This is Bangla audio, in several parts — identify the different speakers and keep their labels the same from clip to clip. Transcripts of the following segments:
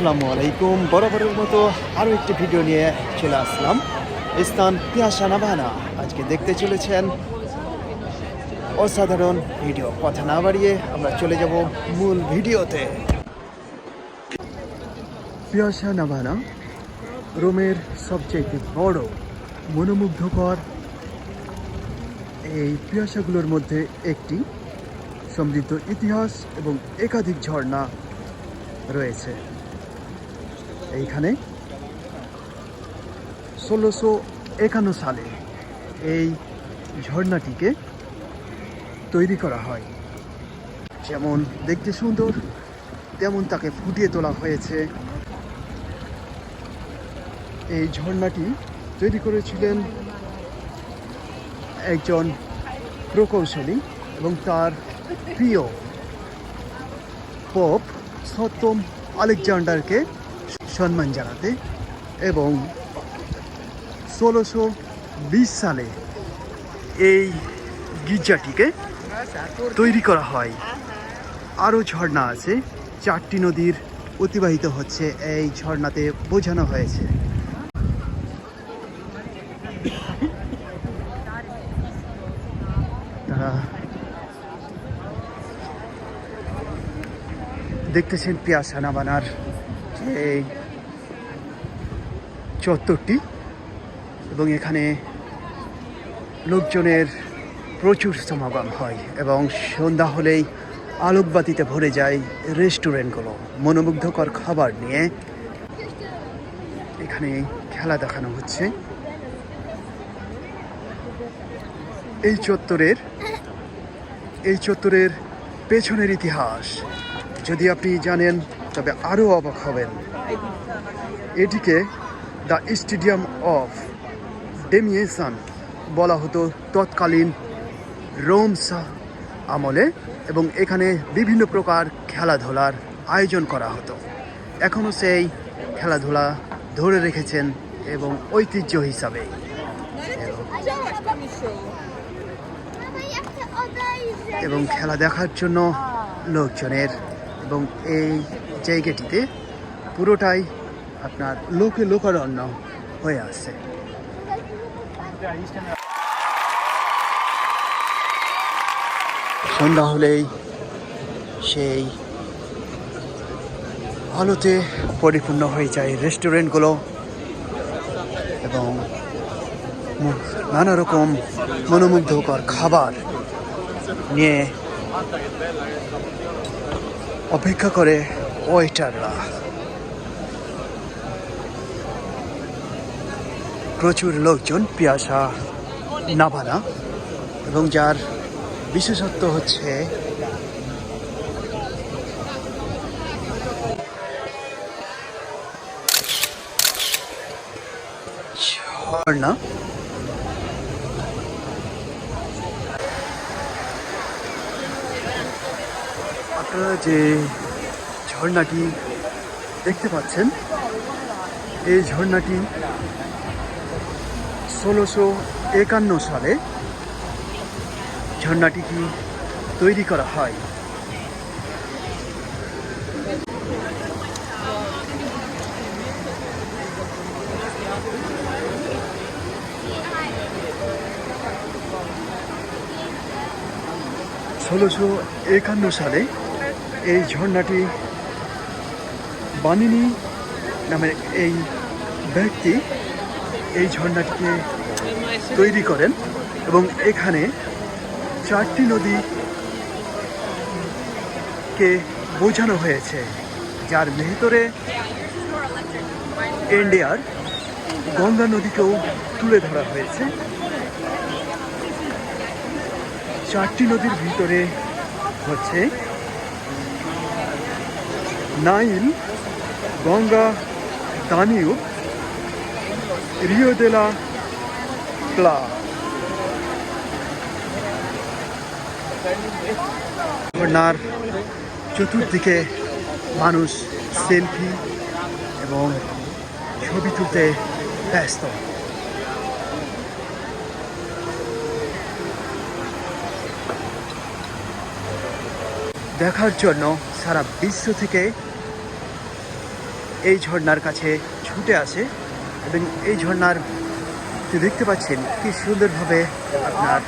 Speaker 1: আসসালামু আলাইকুম। বরাবরের মতো আরও একটি ভিডিও নিয়ে চলে আসলাম। স্থান পিয়াসা নাভানা আজকে দেখতে চলেছেন অসাধারণ ভিডিও। কথা না বাড়িয়ে আমরা চলে যাব মূল ভিডিওতে। পিয়াসা নাভানা রোমের সবচেয়ে বড় মনোমুগ্ধকর এই পিয়াসাগুলোর মধ্যে একটি। সমৃদ্ধ ইতিহাস এবং একাধিক ঝর্ণা রয়েছে। এইখানে। ষোলোশো একান্ন সালে এই ঝর্ণাটিকে তৈরি করা হয়। যেমন দেখতে সুন্দর, তেমন তাকে ফুটিয়ে তোলা হয়েছে। এই ঝর্ণাটি তৈরি করেছিলেন একজন প্রকৌশলী এবং তার প্রিয় পপ সপ্তম আলেকজান্ডারকে সম্মান জানাতে এবং ষোলোশো বিশ সালে এই গির্জাটিকে তৈরি করা হয়। আরও ঝর্ণা আছে, চারটি নদীর অতিবাহিত হচ্ছে, এই ঝর্ণাতে বোঝানো হয়েছে। তারা দেখতেছেন পিয়াসা নাবানার, এই চত্বরটি এবং এখানে লোকজনের প্রচুর সমাগম হয় এবং সন্ধ্যা হলেই আলোকবাতিতে ভরে যায় রেস্টুরেন্টগুলো। মনোমুগ্ধকর খাবার নিয়ে এখানে খেলা দেখানো হচ্ছে। এই চত্বরের এই চত্বরের পেছনের ইতিহাস। যদি আপনি জানেন, তবে আরও অবাক হবেন। এটিকে দ্য স্টেডিয়াম অফ ডেমিয়েশন বলা হতো তৎকালীন রোম সা- আমলে এবং এখানে বিভিন্ন প্রকার খেলাধুলার আয়োজন করা হতো। এখনও সেই খেলাধুলা ধরে রেখেছেন এবং ঐতিহ্য হিসাবে। এবং খেলা দেখার জন্য লোকজনের এবং এই জায়গাটিতে পুরোটাই আপনার লোকে লোকারণ্য হয়ে আসছে সন্ধ্যা হলেই সেই আলোতে পরিপূর্ণ হয়ে যায় রেস্টুরেন্টগুলো এবং নানা রকম মনোমুগ্ধকর খাবার নিয়ে অপেক্ষা করে ওয়েটাররা। প্রচুর লোকজন পিয়াসা নাভানা এবং যার বিশেষত্ব হচ্ছে ঝর্ণা। আপনারা যে ঝর্ণাটি দেখতে পাচ্ছেন, এই ঝর্ণাটি ষোলোশো একান্ন সালে ঝর্ণাটিকে তৈরি করা হয়? ষোলোশো একান্ন সালে এই ঝর্ণাটি বানিনি নামের এই ব্যক্তি এই ঝর্ণাটিকে তৈরি করেন এবং এখানে চারটি নদী কে বোঝানো হয়েছে, যার ভেতরে ইন্ডিয়ার গঙ্গা নদীকেও তুলে ধরা হয়েছে। চারটি নদীর ভিতরে হচ্ছে Nile, Ganga, Danube Rio de la Plata ঝর্ণার চতুর্দিকে মানুষ সেলফি এবং ছবি তুলতে ব্যস্ত। দেখার জন্য সারা বিশ্ব থেকে এই ঝর্ণার কাছে ছুটে আসে এবং এই ঝর্ণার যে দেখতে পাচ্ছেন, কি সুন্দরভাবে আপনার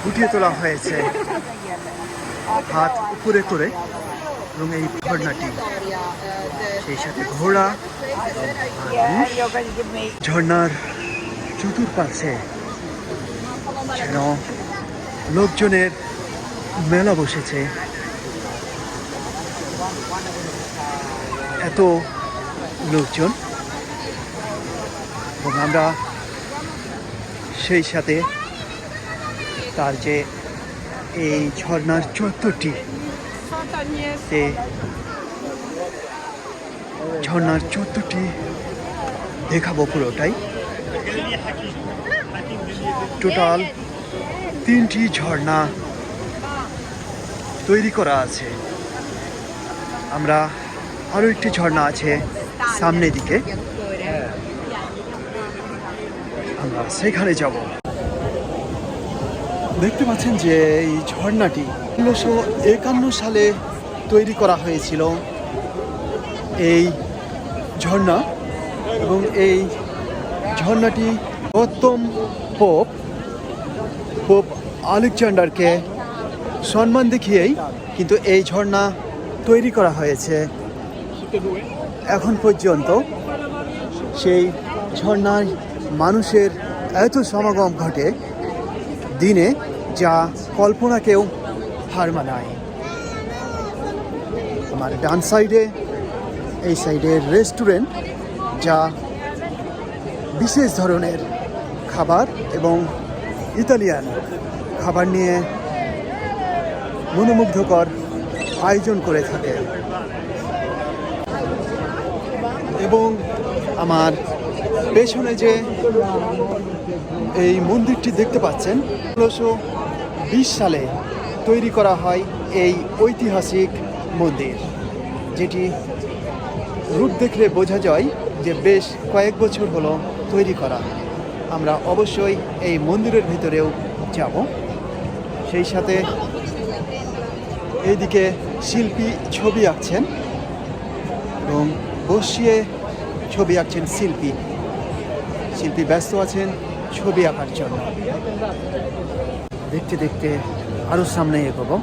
Speaker 1: ফুটিয়ে তোলা হয়েছে। হাত উপরে করে এবং এই ঝর্ণাটি, সেই সাথে ঘোড়া ঝর্ণার চতুর্পাশে যেন লোকজনের মেলা বসেছে। এত লোকজন এবং আমরা সেই সাথে তার যে এই ঝর্ণার চত্বরটি তে ঝর্ণার চত্বরটি দেখাবো পুরোটাই। টোটাল তিনটি ঝর্ণা তৈরি করা আছে। আমরা আরও একটি ঝর্ণা আছে সামনের দিকে। আমরা সেখানে যাব। দেখতে পাচ্ছেন যে এই ঝর্ণাটি ষোলোশো একান্ন সালে তৈরি করা হয়েছিল। এই ঝর্ণা এবং এই ঝর্ণাটি প্রথম পোপ পোপ আলেকজান্ডারকে সম্মান দেখিয়েই কিন্তু এই ঝর্ণা তৈরি করা হয়েছে। এখন পর্যন্ত সেই ঝর্ণায় মানুষের এত সমাগম ঘটে দিনে যা কল্পনাকেও হার মানায়। আমার ডান সাইডে, এই সাইডে রেস্টুরেন্ট যা বিশেষ ধরনের খাবার এবং ইতালিয়ান খাবার নিয়ে মনোমুগ্ধকর আয়োজন করে থাকে। এবং আমার পেছনে যে এই মন্দিরটি দেখতে পাচ্ছেন, ষোলোশো বিশ সালে তৈরি করা হয় এই ঐতিহাসিক মন্দির, যেটি রূপ দেখলে বোঝা যায় যে বেশ কয়েক বছর হলো তৈরি করা। আমরা অবশ্যই এই মন্দিরের ভিতরেও যাব। সেই সাথে এইদিকে শিল্পী ছবি আঁকছেন এবং বসিয়ে ছবি আঁকছেন শিল্পী। শিল্পী ব্যস্ত আছেন, ছবি আঁকার জন্য। দেখতে দেখতে আরও সামনে এগোবো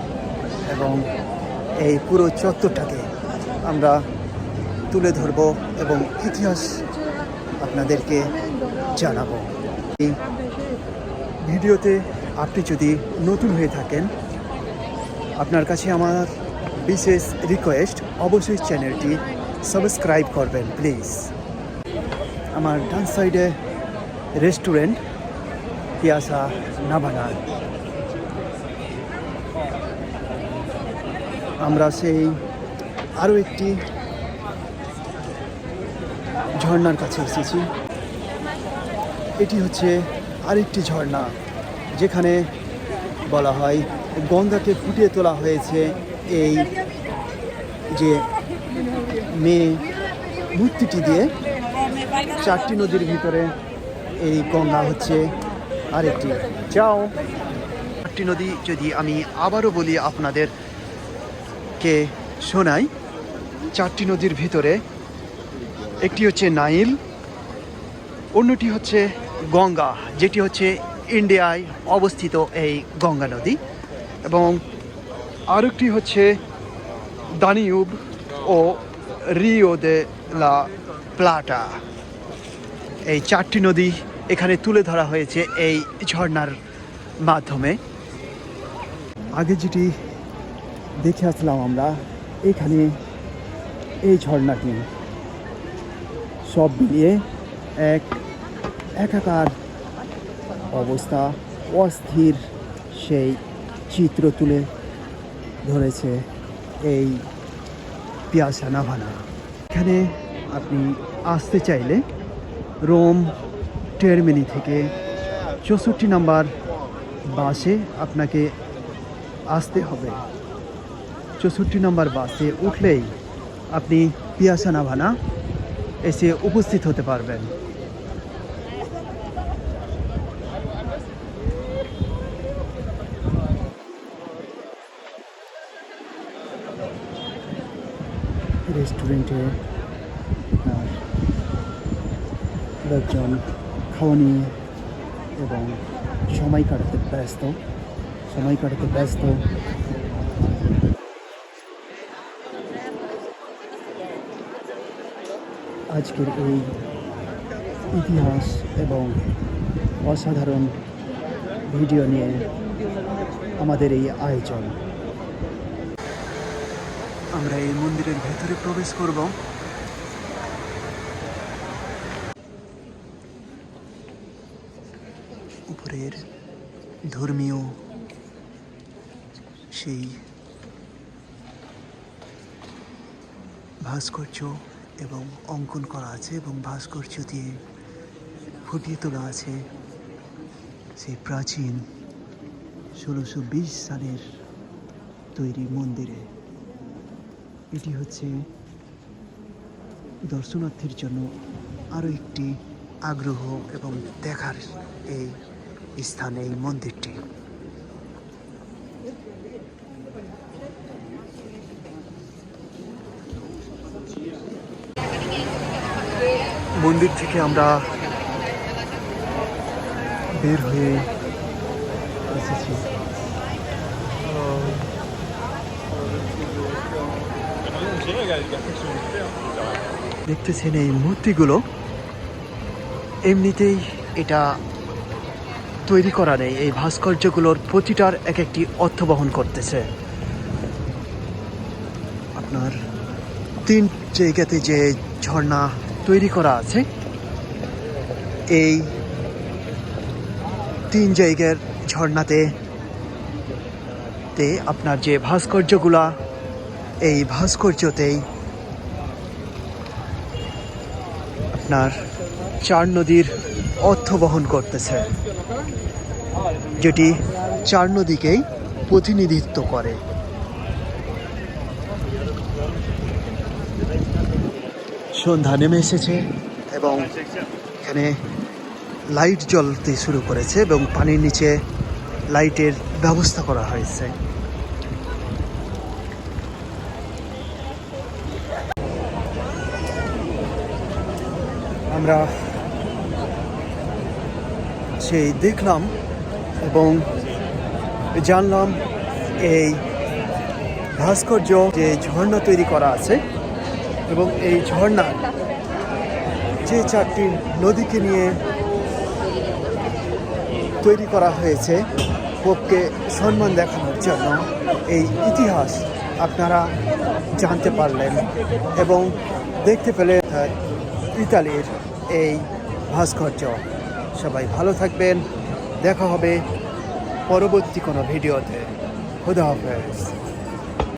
Speaker 1: এবং এই পুরো চত্বরটাকে আমরা তুলে ধরবো এবং ইতিহাস আপনাদেরকে জানাব। এই ভিডিওতে আপনি যদি নতুন হয়ে থাকেন, আপনার কাছে আমার বিশেষ রিকোয়েস্ট, অবশ্যই চ্যানেলটি সাবস্ক্রাইব করবেন, প্লিজ। আমার ডান সাইডে রেস্টুরেন্ট পিয়াসা নাভানা। আমরা সেই আরও একটি ঝর্ণার কাছে এসেছি। এটি হচ্ছে আরেকটি ঝর্ণা, যেখানে বলা হয় গঙ্গাকে ফুটিয়ে তোলা হয়েছে এই যে মেয়ে মূর্তিটি দিয়ে। চারটি নদীর ভিতরে এই গঙ্গা হচ্ছে আরেকটি। যাও। একটি নদী যদি আমি আবারও বলি আপনাদের কে শোনাই, চারটি নদীর ভিতরে একটি হচ্ছে নাইল, অন্যটি হচ্ছে গঙ্গা, যেটি হচ্ছে ইন্ডিয়ায় অবস্থিত এই গঙ্গা নদী, এবং আরেকটি হচ্ছে দানিউব ও রিও দে লা প্লাটা। এই চারটি নদী এখানে তুলে ধরা হয়েছে এই ঝর্ণার মাধ্যমে। আগে যেটি দেখে আসলাম আমরা, এখানে এই ঝর্ণাটি সব মিলিয়ে এক একাকার অবস্থা, অস্থির সেই চিত্র তুলে ধরেছে এই পিয়াসা নাভানা। এখানে আপনি আসতে চাইলে রোম টার্মিনি থেকে চৌষট্টি নাম্বার বাসে আপনাকে আসতে হবে। চৌষট্টি নম্বর বাসে উঠলেই আপনি পিয়াসা নাভানা এসে উপস্থিত হতে পারবেন। রেস্টুরেন্টে লোকজন খাওয়া নিয়ে এবং সময় কাটাতে ব্যস্ত, সময় কাটাতে ব্যস্ত। আজকের এই ইতিহাস এবং অসাধারণ ভিডিও নিয়ে আমাদের এই আয়োজন। আমরা এই মন্দিরের ভেতরে প্রবেশ করব। উপরের ধর্মীয় সেই ভাস্কর্য এবং অঙ্কন করা আছে এবং ভাস্কর্য দিয়ে ফুটিয়ে তোলা আছে সেই প্রাচীন ষোলোশো বিশ সালের তৈরি মন্দিরে। এটি হচ্ছে দর্শনার্থীর জন্য আরও একটি আগ্রহ এবং দেখার এই স্থানে এই মন্দিরটি। মন্দির থেকে আমরা বের হয়ে এসেছি। দেখতেছেন এই মূর্তিগুলো। এমনিতেই এটা তৈরি করা নেই। এই ভাস্কর্যগুলোর প্রতিটার এক একটি অর্থ বহন করতেছে। আপনার তিন জায়গাতে যে ঝর্ণা তৈরি করা আছে, এই তিন জায়গার ঝর্ণাতে তে আপনার যে ভাস্কর্যগুলা, এই ভাস্কর্যতেই আপনার চার নদীর অর্থ বহন করতেছে। যেটি চার নদীকেই প্রতিনিধিত্ব করে। সন্ধ্যা নেমে এসেছে এবং এখানে লাইট জ্বলতে শুরু করেছে এবং পানির নিচে লাইটের ব্যবস্থা করা হয়েছে। আমরা সেই দেখলাম এবং জানলাম এই ভাস্কর্য যে ঝর্ণা তৈরি করা আছে এবং এই ঝর্ণা যে চারটি নদীকে নিয়ে তৈরি করা হয়েছে পোপকে সম্মান দেখানোর জন্য এই ইতিহাস আপনারা জানতে পারলেন এবং দেখতে আহ, ইতালির এই ভাস্কর্য সবাই ভালো থাকবেন। দেখা হবে পরবর্তী কোনো ভিডিওতে। খুদা হাফেজ।